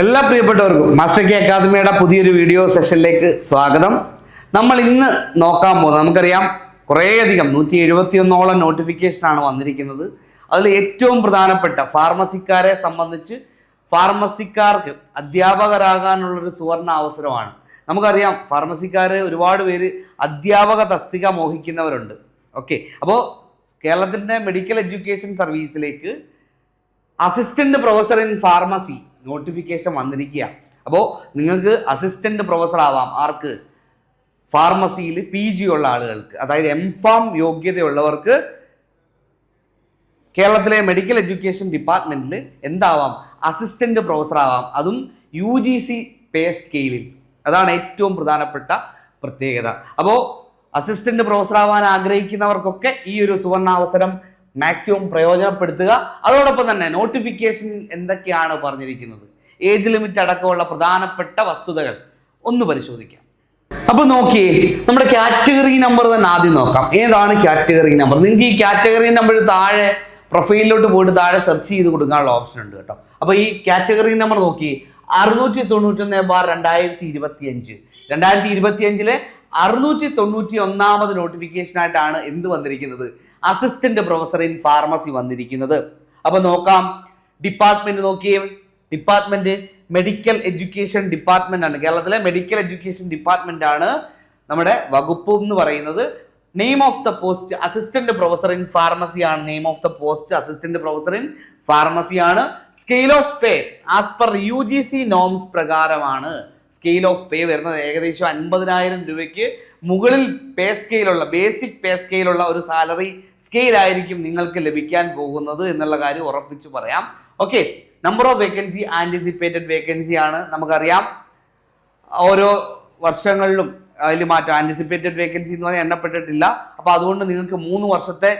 എല്ലാ പ്രിയപ്പെട്ടവർക്കും master K അക്കാദമിയുടെ പുതിയൊരു വീഡിയോ സെഷനിലേക്ക് സ്വാഗതം. നമ്മൾ ഇന്ന് നോക്കാൻ പോകുന്നത് നമുക്കറിയാം കുറേയധികം നൂറ്റി എഴുപത്തിയൊന്നോളം നോട്ടിഫിക്കേഷനാണ് വന്നിരിക്കുന്നത്. അതിൽ ഏറ്റവും പ്രധാനപ്പെട്ട ഫാർമസിക്കാരെ സംബന്ധിച്ച് ഫാർമസിക്കാർക്ക് അധ്യാപകരാകാനുള്ളൊരു സുവർണ അവസരമാണ്. നമുക്കറിയാം ഫാർമസിക്കാർ ഒരുപാട് പേര് അധ്യാപക തസ്തിക മോഹിക്കുന്നവരുണ്ട്. ഓക്കെ അപ്പോൾ കേരളത്തിന്റെ medical education സർവീസിലേക്ക് assistant professor in pharmacy notification വന്നിരിക്കുക അപ്പോൾ നിങ്ങൾക്ക് അസിസ്റ്റന്റ് പ്രൊഫസർ ആവാം ആർക്ക്? ഫാർമസിയിൽ പി ജി ഉള്ള ആളുകൾക്ക്. അതായത് എം ഫാം യോഗ്യതയുള്ളവർക്ക് കേരളത്തിലെ മെഡിക്കൽ എഡ്യൂക്കേഷൻ ഡിപ്പാർട്ട്മെന്റിൽ എന്താവാം? അസിസ്റ്റന്റ് പ്രൊഫസർ ആവാം. അതും യു ജി സി പേ സ്കെയിലിൽ അതാണ് ഏറ്റവും പ്രധാനപ്പെട്ട പ്രത്യേകത. അപ്പോൾ അസിസ്റ്റന്റ് പ്രൊഫസർ ആവാൻ ആഗ്രഹിക്കുന്നവർക്കൊക്കെ ഈ ഒരു സുവർണാവസരം മാക്സിമം പ്രയോജനപ്പെടുത്തുക. അതോടൊപ്പം തന്നെ നോട്ടിഫിക്കേഷൻ എന്തൊക്കെയാണ് പറഞ്ഞിരിക്കുന്നത്? ഏജ് ലിമിറ്റ് അടക്കമുള്ള പ്രധാനപ്പെട്ട വസ്തുതകൾ ഒന്ന് പരിശോധിക്കാം. അപ്പൊ നോക്കിയേ നമ്മുടെ കാറ്റഗറി നമ്പർ തന്നെ ആദ്യം നോക്കാം. ഏതാണ് കാറ്റഗറി നമ്പർ നിങ്ങൾക്ക് ഈ കാറ്റഗറി നമ്പർ താഴെ പ്രൊഫൈലിലോട്ട് പോയിട്ട് താഴെ സെർച്ച് ചെയ്ത് കൊടുക്കാനുള്ള ഓപ്ഷൻ ഉണ്ട് കേട്ടോ. അപ്പൊ ഈ കാറ്റഗറി നമ്പർ നോക്കി അറുന്നൂറ്റി തൊണ്ണൂറ്റൊന്ന് ബാർ രണ്ടായിരത്തി ഇരുപത്തി അഞ്ച് രണ്ടായിരത്തി ഇരുപത്തി അഞ്ചിലെ അറുന്നൂറ്റി തൊണ്ണൂറ്റി ഒന്നാമത് നോട്ടിഫിക്കേഷനായിട്ടാണ് എന്ത് വന്നിരിക്കുന്നത്. അസിസ്റ്റന്റ് പ്രൊഫസർ ഇൻ ഫാർമസി വന്നിരിക്കുന്നത്. അപ്പൊ നോക്കാം. ഡിപ്പാർട്ട്മെന്റ് നോക്കിയേ. ഡിപ്പാർട്ട്മെന്റ് മെഡിക്കൽ എഡ്യൂക്കേഷൻ ഡിപ്പാർട്ട്മെന്റ് ആണ് കേരളത്തിലെ മെഡിക്കൽ എഡ്യൂക്കേഷൻ ഡിപ്പാർട്ട്മെന്റ് ആണ് നമ്മുടെ വകുപ്പ് എന്ന് പറയുന്നത്. Name of the post assistant professor in pharmacy ആണ് name of the post assistant professor in pharmacy ആണ് scale of pay as per U G C norms പ്രകാരമാണ്. സ്കെയിൽ ഓഫ് പേ വരുന്നത് ഏകദേശം അൻപതിനായിരം രൂപയ്ക്ക് മുകളിൽ പേ സ്കെയിലുള്ള ബേസിക് പേ സ്കെയിലുള്ള ഒരു സാലറി സ്കെയിലായിരിക്കും നിങ്ങൾക്ക് ലഭിക്കാൻ പോകുന്നത് എന്നുള്ള കാര്യം ഉറപ്പിച്ചു പറയാം. Okay number of vacancy anticipated vacancy ആണ് നമുക്കറിയാം. ഓരോ വർഷങ്ങളിലും അതിൽ മാറ്റം ആന്റിസിപ്പേറ്റഡ് വേക്കൻസി എന്ന് പറഞ്ഞാൽ എണ്ണപ്പെട്ടിട്ടില്ല. അപ്പോൾ അതുകൊണ്ട് നിങ്ങൾക്ക് മൂന്ന് വർഷത്തെ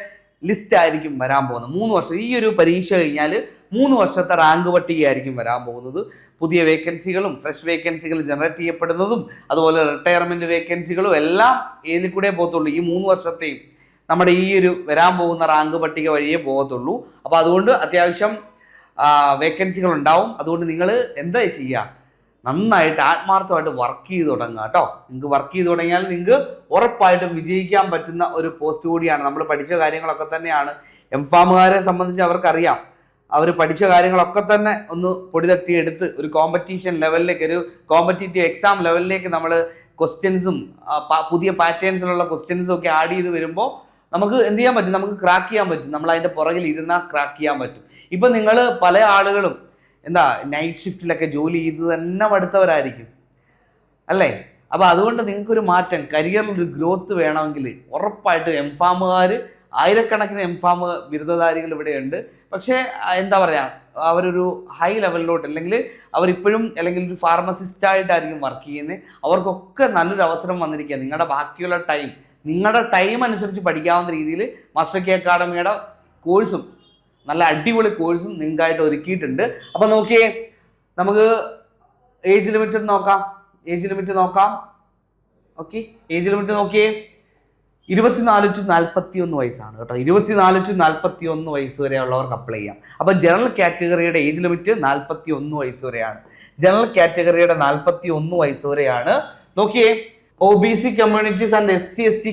ലിസ്റ്റ് ആയിരിക്കും വരാൻ പോകുന്നത്. മൂന്ന് വർഷം ഈ ഒരു പരീക്ഷ കഴിഞ്ഞാൽ മൂന്ന് വർഷത്തെ റാങ്ക് പട്ടികയായിരിക്കും വരാൻ പോകുന്നത്. പുതിയ വേക്കൻസികളും ഫ്രഷ് വേക്കൻസികൾ ജനറേറ്റ് ചെയ്യപ്പെടുന്നതും അതുപോലെ റിട്ടയർമെന്റ് വേക്കൻസികളും എല്ലാം ഏതിൽ കൂടെ പോകത്തുള്ളൂ. ഈ മൂന്ന് വർഷത്തെയും നമ്മുടെ ഈ ഒരു വരാൻ പോകുന്ന റാങ്ക് പട്ടിക വഴിയേ പോകത്തുള്ളൂ. അപ്പോൾ അതുകൊണ്ട് അത്യാവശ്യം വേക്കൻസികൾ ഉണ്ടാവും അതുകൊണ്ട് നിങ്ങൾ എന്താ ചെയ്യുക? നന്നായിട്ട് ആത്മാർത്ഥമായിട്ട് വർക്ക് ചെയ്ത് തുടങ്ങുക കേട്ടോ. നിങ്ങൾക്ക് വർക്ക് ചെയ്ത് തുടങ്ങിയാൽ നിങ്ങൾക്ക് ഉറപ്പായിട്ടും വിജയിക്കാൻ പറ്റുന്ന ഒരു പോസ്റ്റ് കൂടിയാണ്. നമ്മൾ പഠിച്ച കാര്യങ്ങളൊക്കെ തന്നെയാണ്. എം ഫാമുകാരെ സംബന്ധിച്ച് അവർക്കറിയാം. അവർ പഠിച്ച കാര്യങ്ങളൊക്കെ തന്നെ ഒന്ന് പൊടി തട്ടി എടുത്ത് ഒരു കോമ്പറ്റീഷൻ ലെവലിലേക്ക് ഒരു കോമ്പറ്റീറ്റീവ് എക്സാം ലെവലിലേക്ക് നമ്മൾ ക്വസ്റ്റ്യൻസും പുതിയ പാറ്റേൺസിലുള്ള ക്വസ്റ്റ്യൻസും ഒക്കെ ആഡ് ചെയ്ത് വരുമ്പോൾ നമുക്ക് എന്ത് ചെയ്യാൻ പറ്റും? നമുക്ക് ക്രാക്ക് ചെയ്യാൻ പറ്റും. നമ്മൾ അതിന്റെ പുറകിൽ ഇരുന്നാൽ ക്രാക്ക് ചെയ്യാൻ പറ്റും. ഇപ്പം നിങ്ങൾ പല ആളുകളും എന്താ നൈറ്റ് ഷിഫ്റ്റിലൊക്കെ ജോലി ചെയ്ത് തന്നെ മടുത്തവരായിരിക്കും അല്ലേ? അപ്പൊ അതുകൊണ്ട് നിങ്ങൾക്കൊരു മാറ്റം. കരിയറിൽ ഒരു ഗ്രോത്ത് വേണമെങ്കിൽ ഉറപ്പായിട്ടും എം ഫാമുകാർ ആയിരക്കണക്കിന് എം ഫാം ബിരുദധാരികൾ ഇവിടെയുണ്ട്. പക്ഷേ എന്താ പറയുക അവരൊരു ഹൈ ലെവലിലോട്ട് അല്ലെങ്കിൽ അവരിപ്പോഴും അല്ലെങ്കിൽ ഒരു ഫാർമസിസ്റ്റായിട്ടായിരിക്കും വർക്ക് ചെയ്യുന്നത്. അവർക്കൊക്കെ നല്ലൊരു അവസരം വന്നിരിക്കുക. നിങ്ങളുടെ ബാക്കിയുള്ള ടൈം നിങ്ങളുടെ ടൈം അനുസരിച്ച് പഠിക്കാവുന്ന രീതിയിൽ മാസ്റ്റർ കെ അക്കാഡമിയുടെ കോഴ്സും നല്ല അടിപൊളി കോഴ്സും നിങ്ങൾക്കായിട്ട് ഒരുക്കിയിട്ടുണ്ട്. അപ്പോൾ നോക്കിയേ നമുക്ക് ഏജ് ലിമിറ്റ് നോക്കാം. ഏജ് ലിമിറ്റ് നോക്കാം. ഓക്കെ ഏജ് ലിമിറ്റ് നോക്കിയേ ഇരുപത്തിനാല് ടു നാൽപ്പത്തി ഒന്ന് വയസ്സാണ് കേട്ടോ. ഇരുപത്തിനാല് ടു നാൽപ്പത്തി ഒന്ന് വയസ്സ് വരെയുള്ളവർക്ക് അപ്ലൈ ചെയ്യാം. അപ്പോൾ ജനറൽ കാറ്റഗറിയുടെ ഏജ് ലിമിറ്റ് നാൽപ്പത്തി ഒന്ന് വയസ്സ് വരെയാണ്. ജനറൽ കാറ്റഗറിയുടെ നാൽപ്പത്തി ഒന്ന് വയസ്സ് വരെയാണ്. നോക്കിയേ O B C communities and S C S T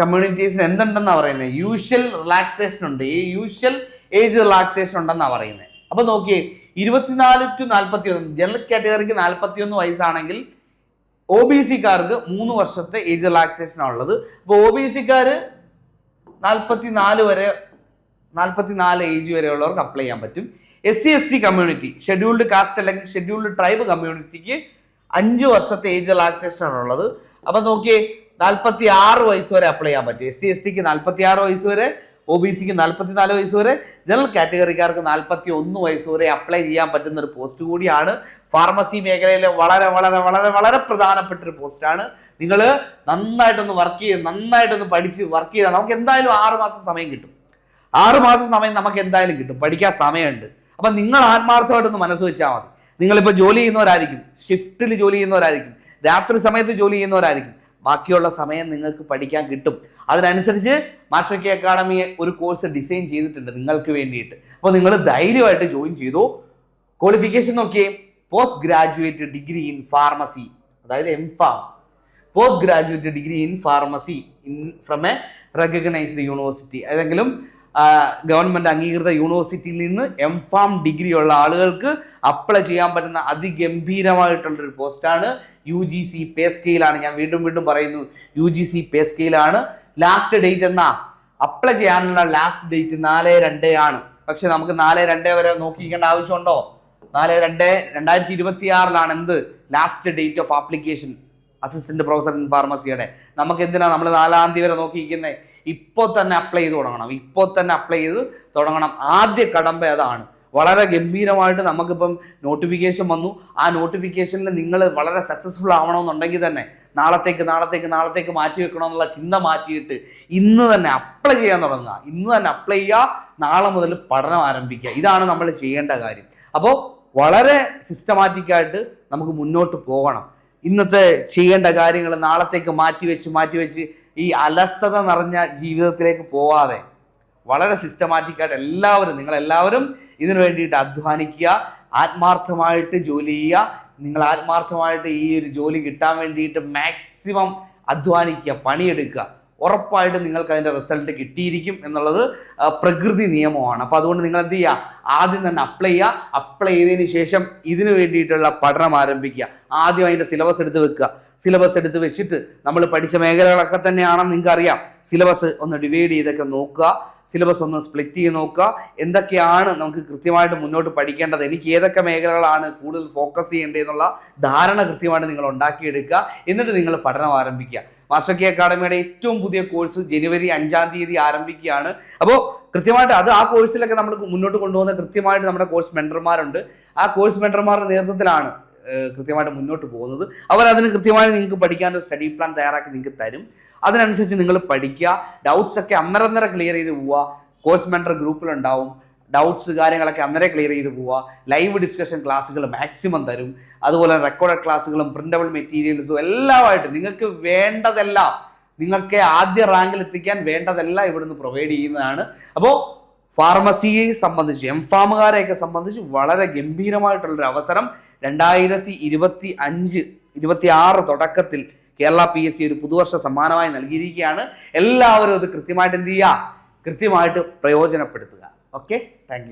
കമ്മ്യൂണിറ്റീസിന് എന്തുണ്ടെന്നാണ് പറയുന്നത് യൂഷ്വൽ റിലാക്സേഷൻ ഉണ്ട്. ഈ യൂഷ്വൽ ഏജ് റിലാക്സേഷൻ ഉണ്ടെന്നാണ് പറയുന്നത് അപ്പോൾ നോക്കിയേ ഇരുപത്തിനാല് ടു നാൽപ്പത്തി ഒന്ന് ജനറൽ കാറ്റഗറിക്ക് നാൽപ്പത്തി ഒന്ന് വയസ്സാണെങ്കിൽ ഒ ബി സിക്കാർക്ക് മൂന്ന് വർഷത്തെ ഏജ് റിലാക്സേഷൻ ഉള്ളത്. അപ്പോൾ ഒ ബി സിക്കാർ നാൽപ്പത്തി നാല് വരെ നാൽപ്പത്തി നാല് ഏജ് വരെയുള്ളവർക്ക് അപ്ലൈ ചെയ്യാൻ പറ്റും. S C S T community scheduled caste അല്ലെങ്കിൽ ഷെഡ്യൂൾഡ് ട്രൈബ് കമ്മ്യൂണിറ്റിക്ക് അഞ്ച് വർഷത്തെ ഏജ് റിലാക്സേഷൻ ആണ് ഉള്ളത്. അപ്പൊ നോക്കിയേ നാൽപ്പത്തി ആറ് വയസ്സ് വരെ അപ്ലൈ ചെയ്യാൻ പറ്റും. എസ് സി എസ് ടിക്ക് നാൽപ്പത്തി ആറ് വയസ്സ് വരെ ഒ ബി സിക്ക് നാൽപ്പത്തി നാല് വയസ്സ് വരെ. ജനറൽ കാറ്റഗറിക്കാർക്ക് നാൽപ്പത്തി ഒന്ന് വയസ്സ് വരെ അപ്ലൈ ചെയ്യാൻ പറ്റുന്ന ഒരു പോസ്റ്റ് കൂടിയാണ്. ഫാർമസി മേഖലയിലെ വളരെ വളരെ വളരെ വളരെ പ്രധാനപ്പെട്ട ഒരു പോസ്റ്റാണ് നിങ്ങൾ നന്നായിട്ടൊന്ന് വർക്ക് ചെയ്ത് നന്നായിട്ടൊന്ന് പഠിച്ച് വർക്ക് ചെയ്താൽ നമുക്ക് എന്തായാലും ആറ് മാസം സമയം കിട്ടും. ആറ് മാസം സമയം നമുക്ക് എന്തായാലും കിട്ടും. പഠിക്കാൻ സമയമുണ്ട്. അപ്പൊ നിങ്ങൾ ആത്മാർത്ഥമായിട്ടൊന്ന് മനസ്സ് വെച്ചാൽ മതി. നിങ്ങളിപ്പോൾ ജോലി ചെയ്യുന്നവരായിരിക്കും. ഷിഫ്റ്റിൽ ജോലി ചെയ്യുന്നവരായിരിക്കും. രാത്രി സമയത്ത് ജോലി ചെയ്യുന്നവരായിരിക്കും. ബാക്കിയുള്ള സമയം നിങ്ങൾക്ക് പഠിക്കാൻ കിട്ടും. അതിനനുസരിച്ച് മാസ്റ്റർ കെ അക്കാഡമി ഒരു കോഴ്സ് ഡിസൈൻ ചെയ്തിട്ടുണ്ട് നിങ്ങൾക്ക് വേണ്ടിയിട്ട്. അപ്പോൾ നിങ്ങൾ ധൈര്യമായിട്ട് ജോയിൻ ചെയ്തു. ക്വാളിഫിക്കേഷൻ നോക്കിയേ. Post graduate degree in pharmacy അതായത് M pharm post graduate degree in pharmacy in from a recognised university ഏതെങ്കിലും ഗവൺമെന്റ് അംഗീകൃത യൂണിവേഴ്സിറ്റിയിൽ നിന്ന് എം ഫാം ഡിഗ്രി ഉള്ള ആളുകൾക്ക് അപ്ലൈ ചെയ്യാൻ പറ്റുന്ന അതിഗംഭീരമായിട്ടുള്ളൊരു പോസ്റ്റാണ് യു ജി സി പേ സ്കെയിലാണ്. ഞാൻ വീണ്ടും വീണ്ടും പറയുന്നു യു ജി സി പേ സ്കെയിലാണ്. ലാസ്റ്റ് ഡേറ്റ് എന്നാ? അപ്ലൈ ചെയ്യാനുള്ള ലാസ്റ്റ് ഡേറ്റ് നാല് രണ്ട് ആണ്. പക്ഷെ നമുക്ക് നാല് രണ്ട് വരെ നോക്കിക്കേണ്ട ആവശ്യമുണ്ടോ? നാല് രണ്ട് രണ്ടായിരത്തി ഇരുപത്തി ആറിലാണ് എന്ത്? Last date of application assistant professor in ഫാർമസിയുടെ നമുക്ക് എന്തിനാ നമ്മൾ നാലാം തീയതി വരെ നോക്കിയിരിക്കുന്നത് ഇപ്പോൾ തന്നെ അപ്ലൈ ചെയ്ത് തുടങ്ങണം. ഇപ്പോൾ തന്നെ അപ്ലൈ ചെയ്ത് തുടങ്ങണം. ആദ്യ കടമ്പ അതാണ് വളരെ ഗംഭീരമായിട്ട് നമുക്കിപ്പം നോട്ടിഫിക്കേഷൻ വന്നു. ആ നോട്ടിഫിക്കേഷനിൽ നിങ്ങൾ വളരെ സക്സസ്ഫുൾ ആവണമെന്നുണ്ടെങ്കിൽ തന്നെ നാളത്തേക്ക് നാളത്തേക്ക് നാളത്തേക്ക് മാറ്റി വെക്കണമെന്നുള്ള ചിന്ത മാറ്റിയിട്ട് ഇന്ന് തന്നെ അപ്ലൈ ചെയ്യാൻ തുടങ്ങുക. ഇന്ന് തന്നെ അപ്ലൈ ചെയ്യുക. നാളെ മുതൽ പഠനം ആരംഭിക്കുക. ഇതാണ് നമ്മൾ ചെയ്യേണ്ട കാര്യം. അപ്പോൾ വളരെ സിസ്റ്റമാറ്റിക്കായിട്ട് നമുക്ക് മുന്നോട്ട് പോകണം. ഇന്നത്തെ ചെയ്യേണ്ട കാര്യങ്ങൾ നാളത്തേക്ക് മാറ്റി വെച്ച് മാറ്റി വെച്ച് ഈ അലസത നിറഞ്ഞ ജീവിതത്തിലേക്ക് പോവാതെ വളരെ സിസ്റ്റമാറ്റിക്കായിട്ട് എല്ലാവരും നിങ്ങൾ എല്ലാവരും ഇതിനു വേണ്ടിയിട്ട് അധ്വാനിക്കുക ആത്മാർത്ഥമായിട്ട് ജോലി ചെയ്യുക. നിങ്ങൾ ആത്മാർത്ഥമായിട്ട് ഈ ഒരു ജോലി കിട്ടാൻ വേണ്ടിയിട്ട് മാക്സിമം അധ്വാനിക്കുക പണിയെടുക്കുക. ഉറപ്പായിട്ടും നിങ്ങൾക്ക് അതിന്റെ റിസൾട്ട് കിട്ടിയിരിക്കും എന്നുള്ളത് പ്രകൃതി നിയമമാണ്. അപ്പോൾ അതുകൊണ്ട് നിങ്ങൾ എന്ത് ചെയ്യുക? ആദ്യം തന്നെ അപ്ലൈ ചെയ്യുക. അപ്ലൈ ചെയ്തതിന് ശേഷം ഇതിന് വേണ്ടിയിട്ടുള്ള പഠനം ആരംഭിക്കുക. ആദ്യം അതിന്റെ സിലബസ് എടുത്ത് വെക്കുക. സിലബസ് എടുത്ത് വെച്ചിട്ട് നമ്മൾ പഠിച്ച മേഖലകളൊക്കെ തന്നെയാണെന്ന് നിങ്ങൾക്ക് അറിയാം സിലബസ് ഒന്ന് ഡിവൈഡ് ചെയ്തൊക്കെ നോക്കുക. സിലബസ് ഒന്ന് സ്പ്ലിറ്റ് ചെയ്ത് നോക്കുക. എന്തൊക്കെയാണ് നമുക്ക് കൃത്യമായിട്ട് മുന്നോട്ട് പഠിക്കേണ്ടത്? എനിക്ക് ഏതൊക്കെ മേഖലകളാണ് കൂടുതൽ ഫോക്കസ് ചെയ്യേണ്ടതെന്നുള്ള ധാരണ കൃത്യമായിട്ട് നിങ്ങൾ ഉണ്ടാക്കിയെടുക്കുക. എന്നിട്ട് നിങ്ങൾ പഠനം ആരംഭിക്കുക. മാസ്റ്റർ കെ അക്കാഡമിയുടെ ഏറ്റവും പുതിയ കോഴ്സ് ജനുവരി അഞ്ചാം തീയതി ആരംഭിക്കുകയാണ്. അപ്പോൾ കൃത്യമായിട്ട് അത് ആ കോഴ്സിലൊക്കെ നമ്മൾ മുന്നോട്ട് കൊണ്ടുപോകുന്ന കൃത്യമായിട്ട് നമ്മുടെ കോഴ്സ് മെന്റർമാരുണ്ട് ആ കോഴ്സ് മെന്റർമാരുടെ നേതൃത്വത്തിലാണ് കൃത്യമായിട്ട് മുന്നോട്ട് പോകുന്നത്. അവർ അതിന് കൃത്യമായി നിങ്ങൾക്ക് പഠിക്കാനൊരു സ്റ്റഡി പ്ലാൻ തയ്യാറാക്കി നിങ്ങൾക്ക് തരും. അതിനനുസരിച്ച് നിങ്ങൾ പഠിക്കുക. ഡൗട്ട്സ് ഒക്കെ അന്നേരം അന്നേരം ക്ലിയർ ചെയ്ത് പോവുക. കോഴ്സ് മെന്റർ ഗ്രൂപ്പിലുണ്ടാവും ഡൗട്ട്സ് കാര്യങ്ങളൊക്കെ അന്നേരം ക്ലിയർ ചെയ്ത് പോവുക. ലൈവ് ഡിസ്കഷൻ ക്ലാസ്സുകൾ മാക്സിമം തരും. അതുപോലെ റെക്കോർഡഡ് ക്ലാസ്സുകളും പ്രിന്റബിൾ മെറ്റീരിയൽസും എല്ലാമായിട്ട് നിങ്ങൾക്ക് വേണ്ടതെല്ലാം നിങ്ങൾക്ക് ആദ്യ റാങ്കിൽ എത്തിക്കാൻ വേണ്ടതെല്ലാം ഇവിടുന്ന് പ്രൊവൈഡ് ചെയ്യുന്നതാണ്. അപ്പോൾ ഫാർമസിയെ സംബന്ധിച്ച് എം ഫാമുകാരെയൊക്കെ സംബന്ധിച്ച് വളരെ ഗംഭീരമായിട്ടുള്ളൊരു അവസരം രണ്ടായിരത്തി ഇരുപത്തി അഞ്ച് ഇരുപത്തി ആറ് തുടക്കത്തിൽ കേരള പി എസ് സി ഒരു പുതുവർഷ സമ്മാനമായി നൽകിയിരിക്കുകയാണ്. എല്ലാവരും അത് കൃത്യമായിട്ട് എന്ത് ചെയ്യുക? കൃത്യമായിട്ട് പ്രയോജനപ്പെടുത്തുക. Okay thank